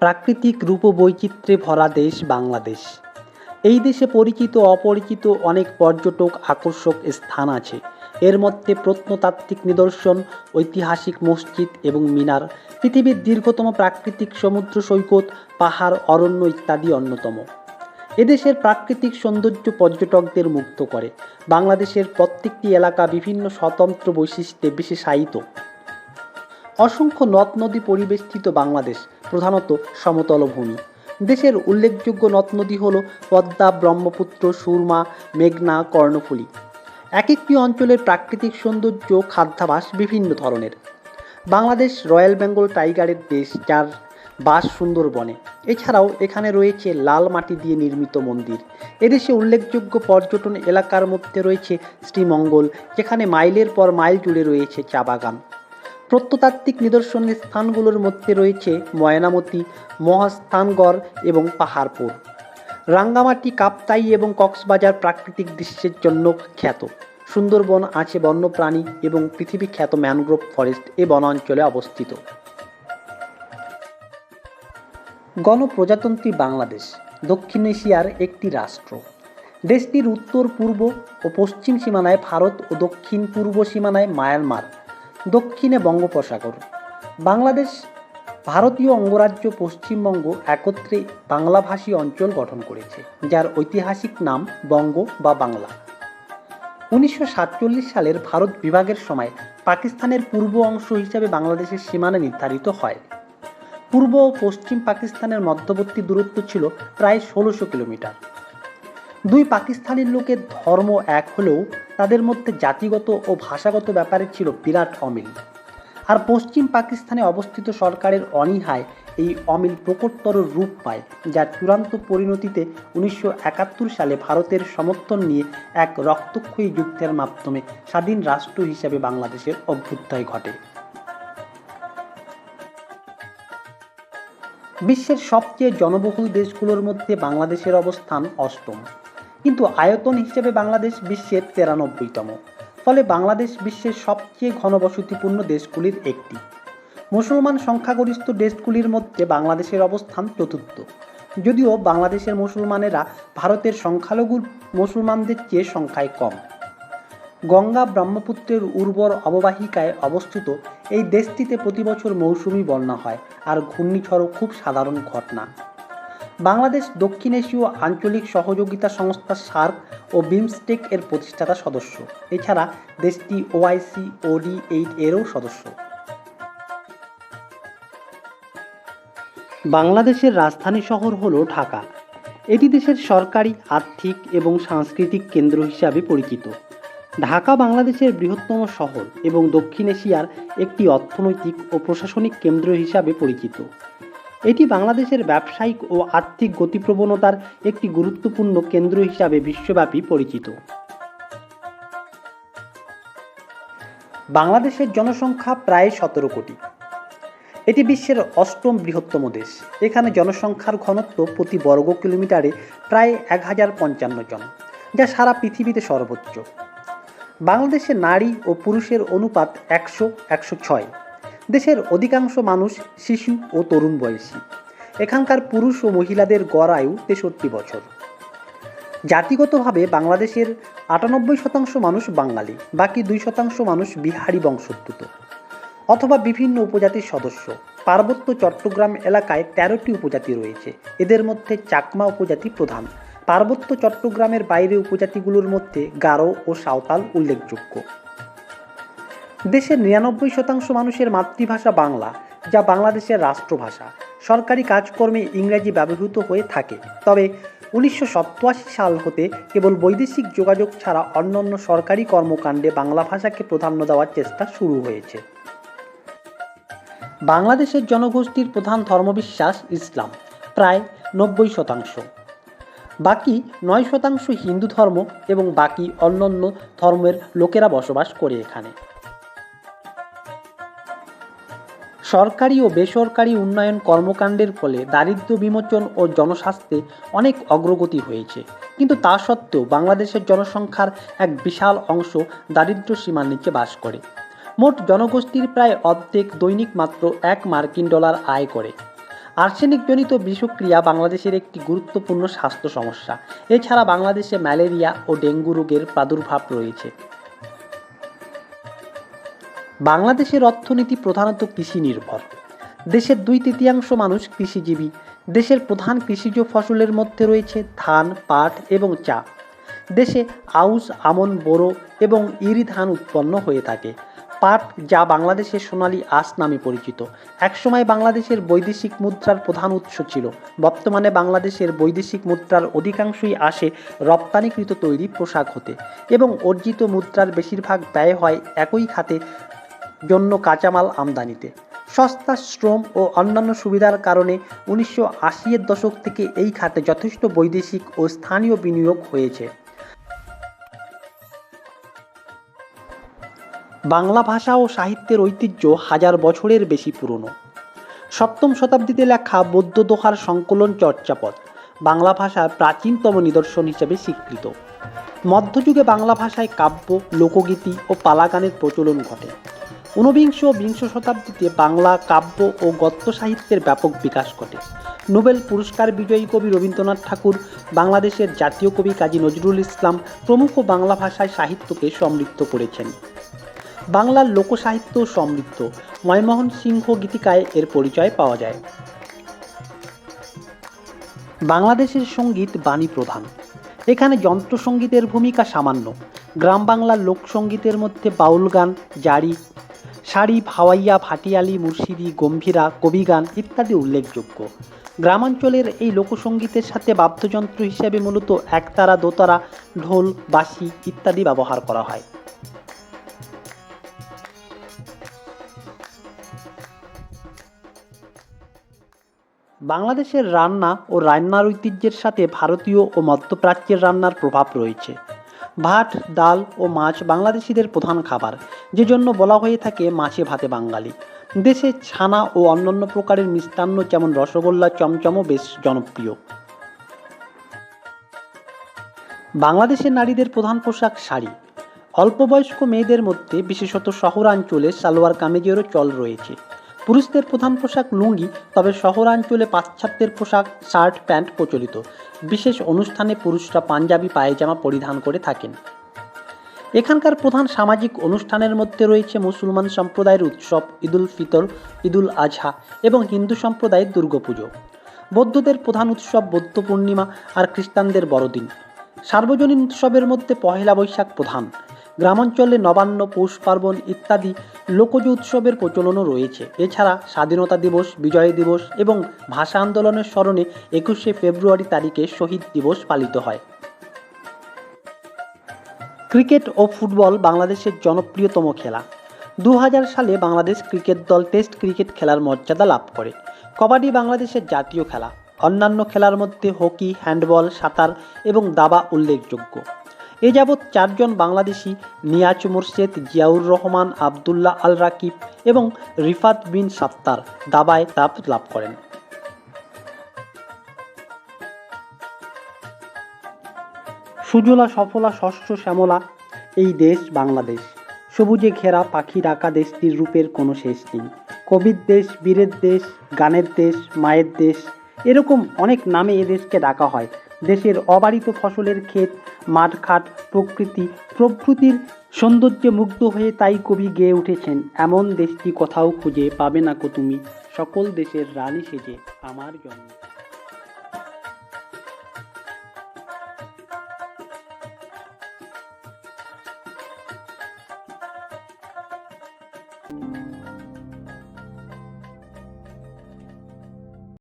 প্রাকৃতিক রূপবৈচিত্র্যে ভরা দেশ বাংলাদেশ। এই দেশে পরিচিত অপরিচিত অনেক পর্যটক, আকর্ষক স্থান আছে। এর মধ্যে প্রত্নতাত্ত্বিক নিদর্শন, ঐতিহাসিক মসজিদ এবং মিনার, পৃথিবীর দীর্ঘতম প্রাকৃতিক সমুদ্র সৈকত, পাহাড়, অরণ্য ইত্যাদি অন্যতম। এদেশের প্রাকৃতিক সৌন্দর্য পর্যটকদের মুগ্ধ করে। বাংলাদেশের প্রত্যেকটি এলাকা বিভিন্ন স্বতন্ত্র বৈশিষ্ট্যে বিশেষায়িত। অসংখ্য নদ নদী পরিবেষ্টিত বাংলাদেশ। প্রধানত সমতল ভূমি দেশের উল্লেখযোগ্য নদ নদী হল পদ্মা, ব্রহ্মপুত্র, সুরমা, মেঘনা, কর্ণফুলী। এক একটি অঞ্চলের প্রাকৃতিক সৌন্দর্য, খাদ্যাভাস বিভিন্ন ধরনের। বাংলাদেশ রয়্যাল বেঙ্গল টাইগারের দেশ, যার বাস সুন্দরবনে। এছাড়াও এখানে রয়েছে লাল মাটি দিয়ে নির্মিত মন্দির। এদেশে উল্লেখযোগ্য পর্যটন এলাকার মধ্যে রয়েছে শ্রীমঙ্গল, যেখানে মাইলের পর মাইল জুড়ে রয়েছে চা বাগান। প্রত্নতাত্ত্বিক নিদর্শনের স্থানগুলোর মধ্যে রয়েছে ময়নামতি, মহাস্থানগড় এবং পাহাড়পুর। রাঙ্গামাটি, কাপ্তাই এবং কক্সবাজার প্রাকৃতিক দৃশ্যের জন্য খ্যাত। সুন্দরবন আছে বন্যপ্রাণী এবং পৃথিবী খ্যাত ম্যানগ্রোভ ফরেস্ট এ বনাঞ্চলে অবস্থিত। গণপ্রজাতন্ত্রী বাংলাদেশ, দক্ষিণ এশিয়ার একটি রাষ্ট্র। দেশটির উত্তর পূর্ব ও পশ্চিম সীমানায় ভারত ও দক্ষিণ পূর্ব সীমানায় মায়ানমার। দক্ষিণে বঙ্গোপসাগর। বাংলাদেশ, ভারতীয় অঙ্গরাজ্য পশ্চিমবঙ্গ একত্রে বাংলাভাষী অঞ্চল গঠন করেছে, যার ঐতিহাসিক নাম বঙ্গ বা বাংলা। উনিশশো সাতচল্লিশ সালের ভারত বিভাগের সময় পাকিস্তানের পূর্ব অংশ হিসাবে বাংলাদেশের সীমানা নির্ধারিত হয়। পূর্ব ও পশ্চিম পাকিস্তানের মধ্যবর্তী দূরত্ব ছিল প্রায় ষোলোশো কিলোমিটার। দুই পাকিস্তানের লোকের ধর্ম এক হলেও তাদের মধ্যে জাতিগত ও ভাষাগত ব্যাপারে ছিল বিরাট অমিল। আর পশ্চিম পাকিস্তানে অবস্থিত সরকারের অনীহায় এই অমিল প্রকটতর রূপ পায়, যা চূড়ান্ত পরিণতিতে উনিশশো একাত্তর সালে ভারতের সমর্থন নিয়ে এক রক্তক্ষয়ী যুদ্ধের মাধ্যমে স্বাধীন রাষ্ট্র হিসেবে বাংলাদেশের অভ্যুদয় ঘটে। বিশ্বের সবচেয়ে জনবহুল দেশগুলোর মধ্যে বাংলাদেশের অবস্থান অষ্টম। কিন্তু আয়তন হিসেবে বাংলাদেশ বিশ্বের তেরানব্বইতম। ফলে বাংলাদেশ বিশ্বের সবচেয়ে ঘনবসতিপূর্ণ দেশগুলির একটি। মুসলমান সংখ্যাগরিষ্ঠ দেশগুলির মধ্যে বাংলাদেশের অবস্থান চতুর্থ। যদিও বাংলাদেশের মুসলমানেরা ভারতের সংখ্যালঘু মুসলমানদের চেয়ে সংখ্যায় কম। গঙ্গা ব্রহ্মপুত্রের উর্বর অববাহিকায় অবস্থিত এই দেশটিতে প্রতি বছর মৌসুমি বন্যা হয়, আর ঘূর্ণিঝড়ও খুব সাধারণ ঘটনা। বাংলাদেশ, দক্ষিণ এশীয় আঞ্চলিক সহযোগিতা সংস্থা সার্ক ও বিমস্টেক এর প্রতিষ্ঠাতা সদস্য। এছাড়া দেশটি ওআইসি ওডি এইট এরও সদস্য। বাংলাদেশের রাজধানী শহর হল ঢাকা। এটি দেশের সরকারি, আর্থিক এবং সাংস্কৃতিক কেন্দ্র হিসাবে পরিচিত। ঢাকা বাংলাদেশের বৃহত্তম শহর এবং দক্ষিণ এশিয়ার একটি অর্থনৈতিক ও প্রশাসনিক কেন্দ্র হিসাবে পরিচিত। এটি বাংলাদেশের ব্যবসায়িক ও আর্থিক গতিপ্রবণতার একটি গুরুত্বপূর্ণ কেন্দ্র হিসাবে বিশ্বব্যাপী পরিচিত। বাংলাদেশের জনসংখ্যা প্রায় সতেরো কোটি। এটি বিশ্বের অষ্টম বৃহত্তম দেশ। এখানে জনসংখ্যার ঘনত্ব প্রতি বর্গ কিলোমিটারে প্রায় এক হাজার পঞ্চান্ন জন, যা সারা পৃথিবীতে সর্বোচ্চ। বাংলাদেশে নারী ও পুরুষের অনুপাত একশো একশো ছয়। দেশের অধিকাংশ মানুষ শিশু ও তরুণ বয়সী। এখানকার পুরুষ ও মহিলাদের গড় আয়ু তেষট্টি বছর। জাতিগতভাবে বাংলাদেশের আটানব্বই শতাংশ মানুষ বাঙালি, বাকি দুই শতাংশ মানুষ বিহারি বংশোদ্ভূত। অথবা বিভিন্ন উপজাতির সদস্য। পার্বত্য চট্টগ্রাম এলাকায় তেরোটি উপজাতি রয়েছে। এদের মধ্যে চাকমা উপজাতি প্রধান। পার্বত্য চট্টগ্রামের বাইরে উপজাতিগুলোর মধ্যে গারো ও সাঁওতাল উল্লেখযোগ্য। দেশের নিরানব্বই শতাংশ মানুষের মাতৃভাষা বাংলা, যা বাংলাদেশের রাষ্ট্রভাষা। সরকারি কাজকর্মে ইংরেজি ব্যবহৃত হয়ে থাকে। তবে উনিশশো সাল হতে কেবল বৈদেশিক যোগাযোগ ছাড়া অন্যান্য সরকারি কর্মকাণ্ডে বাংলা ভাষাকে প্রাধান্য দেওয়ার চেষ্টা শুরু হয়েছে। বাংলাদেশের জনগোষ্ঠীর প্রধান ধর্মবিশ্বাস ইসলাম, প্রায় নব্বই শতাংশ। বাকি নয় শতাংশ হিন্দু ধর্ম এবং বাকি অন্যান্য ধর্মের লোকেরা বসবাস করে এখানে। সরকারি ও বেসরকারি উন্নয়ন কর্মকাণ্ডের ফলে দারিদ্র্য বিমোচন ও জনস্বাস্থ্যে অনেক অগ্রগতি হয়েছে। কিন্তু তা সত্ত্বেও বাংলাদেশের জনসংখ্যার এক বিশাল অংশ দারিদ্র্য সীমার নিচে বাস করে। মোট জনগোষ্ঠীর প্রায় অর্ধেক দৈনিক মাত্র এক মার্কিন ডলার আয় করে। আর্সেনিকজনিত বিষক্রিয়া বাংলাদেশের একটি গুরুত্বপূর্ণ স্বাস্থ্য সমস্যা। এছাড়া বাংলাদেশে ম্যালেরিয়া ও ডেঙ্গু রোগের প্রাদুর্ভাব রয়েছে। বাংলাদেশের অর্থনীতি প্রধানত কৃষি নির্ভর দেশের দুই তৃতীয়াংশ মানুষ কৃষিজীবী। দেশের প্রধান কৃষিজ ফসলের মধ্যে রয়েছে ধান, পাট এবং চা। দেশে আউশ, আমন, বোরো এবং ইরি ধান উৎপন্ন হয়ে থাকে। পাট যা বাংলাদেশের সোনালী আঁশ নামে পরিচিত। একসময় বাংলাদেশের বৈদেশিক মুদ্রার প্রধান উৎস ছিল। বর্তমানে বাংলাদেশের বৈদেশিক মুদ্রার অধিকাংশই আসে রপ্তানিকৃত তৈরি পোশাক হতে এবং অর্জিত মুদ্রার বেশিরভাগ ব্যয় হয় একই খাতে জন্য কাঁচামাল আমদানিতে। সস্তা শ্রম ও অন্যান্য সুবিধার কারণে উনিশশো আশির দশক থেকে এই খাতে যথেষ্ট বৈদেশিক ও স্থানীয় বিনিয়োগ হয়েছে। বাংলা ভাষা ও সাহিত্যের ঐতিহ্য হাজার বছরের বেশি পুরনো। সপ্তম শতাব্দীতে লেখা বৌদ্ধ দোহার সংকলন চর্যাপদ বাংলা ভাষার প্রাচীনতম নিদর্শন হিসেবে স্বীকৃত। মধ্যযুগে বাংলা ভাষায় কাব্য, লোকগীতি ও পালাগানের প্রচলন ঘটে। ঊনবিংশ বিংশ শতাব্দীতে বাংলা কাব্য ও গদ্য সাহিত্যের ব্যাপক বিকাশ ঘটে। নোবেল পুরস্কার বিজয়ী কবি রবীন্দ্রনাথ ঠাকুর, বাংলাদেশের জাতীয় কবি কাজী নজরুল ইসলাম প্রমুখ বাংলা ভাষায় সাহিত্যকে সমৃদ্ধ করেছেন। বাংলার লোকসাহিত্য সমৃদ্ধ ময়মোহন সিংহ গীতিকায় এর পরিচয় পাওয়া যায়। বাংলাদেশের সংগীত বাণী প্রধান। এখানে যন্ত্রসঙ্গীতের ভূমিকা সামান্য। গ্রাম বাংলার লোকসঙ্গীতের মধ্যে বাউল গান, জারি শাড়ি ভাওয়াইয়া ভাটিয়ালি, মুর্শিদি, গম্ভীরা, কবিগান ইত্যাদি উল্লেখযোগ্য। গ্রামাঞ্চলের এই লোকসঙ্গীতের সাথে বাদ্যযন্ত্র হিসেবে মূলত একতারা, দোতারা, ঢোল, বাঁশি ইত্যাদি ব্যবহার করা হয়। বাংলাদেশের রান্না ও রান্নার ঐতিহ্যের সাথে ভারতীয় ও মধ্যপ্রাচ্যের রান্নার প্রভাব রয়েছে। ভাত, ডাল ও মাছ বাংলাদেশিদের প্রধান খাবার যে জন্য বলা হয়ে থাকে মাছে ভাতে বাঙালি। দেশে ছানা ও অন্যান্য প্রকারের মিষ্টান্ন যেমন রসগোল্লা, চমচমও বেশ জনপ্রিয়। বাংলাদেশের নারীদের প্রধান পোশাক শাড়ি। অল্পবয়স্ক মেয়েদের মধ্যে বিশেষত শহরাঞ্চলে সালোয়ার কামিজেরও চল রয়েছে। পুরুষদের প্রধান পোশাক লুঙ্গি, তবে শহরাঞ্চলে পাশ্চাত্যের পোশাক, শার্ট, প্যান্ট প্রচলিত। বিশেষ অনুষ্ঠানে পুরুষরা পাঞ্জাবি, পায়জামা পরিধান করে থাকেন। এখানকার প্রধান সামাজিক অনুষ্ঠানের মধ্যে রয়েছে মুসলমান সম্প্রদায়ের উৎসব, ঈদুল ফিতর, ঈদুল আজহা এবং হিন্দু সম্প্রদায়ের দুর্গাপুজো। বৌদ্ধদের প্রধান উৎসব বৌদ্ধ পূর্ণিমা আর খ্রিস্টানদের বড়দিন। সার্বজনীন উৎসবের মধ্যে পহেলা বৈশাখ প্রধান। গ্রামাঞ্চলে নবান্ন, পৌষ পার্বণ ইত্যাদি লোকজ উৎসবের প্রচলনও রয়েছে। এছাড়া স্বাধীনতা দিবস, বিজয় দিবস এবং ভাষা আন্দোলনের স্মরণে একুশে ফেব্রুয়ারি তারিখে শহীদ দিবস পালিত হয়। ক্রিকেট ও ফুটবল বাংলাদেশের জনপ্রিয়তম খেলা। দু হাজার সালে বাংলাদেশ ক্রিকেট দল টেস্ট ক্রিকেট খেলার মর্যাদা লাভ করে। কবাডি বাংলাদেশের জাতীয় খেলা। অন্যান্য খেলার মধ্যে হকি, হ্যান্ডবল, সাঁতার এবং দাবা উল্লেখযোগ্য। এ যাবৎ চারজন বাংলাদেশি নিয়াজ মোর্শেদ, জিয়াউর রহমান, আবদুল্লাহ আল রাকিব এবং রিফাত বিন সাত্তার দাবায় তাপ লাভ করেন। সুজলা, সফলা শস্য শ্যামলা, এই দেশ বাংলাদেশ। সবুজে ঘেরা পাখি ডাকা দেশটির রূপের কোনো শেষ নেই। কবির দেশ, বীরের দেশ, গানের দেশ, মায়ের দেশ, এরকম অনেক নামে এদেশকে ডাকা হয়। দেশের অবারিত ফসলের ক্ষেত মাঠঘাট প্রকৃতি, প্রভৃতির সৌন্দর্যে মুগ্ধ হয়ে তাই কবি গেয়ে উঠেছেন। এমন দেশটি কোথাও খুঁজে পাবে না কো তুমি। সকল দেশের রানী সেজে আমার জন্য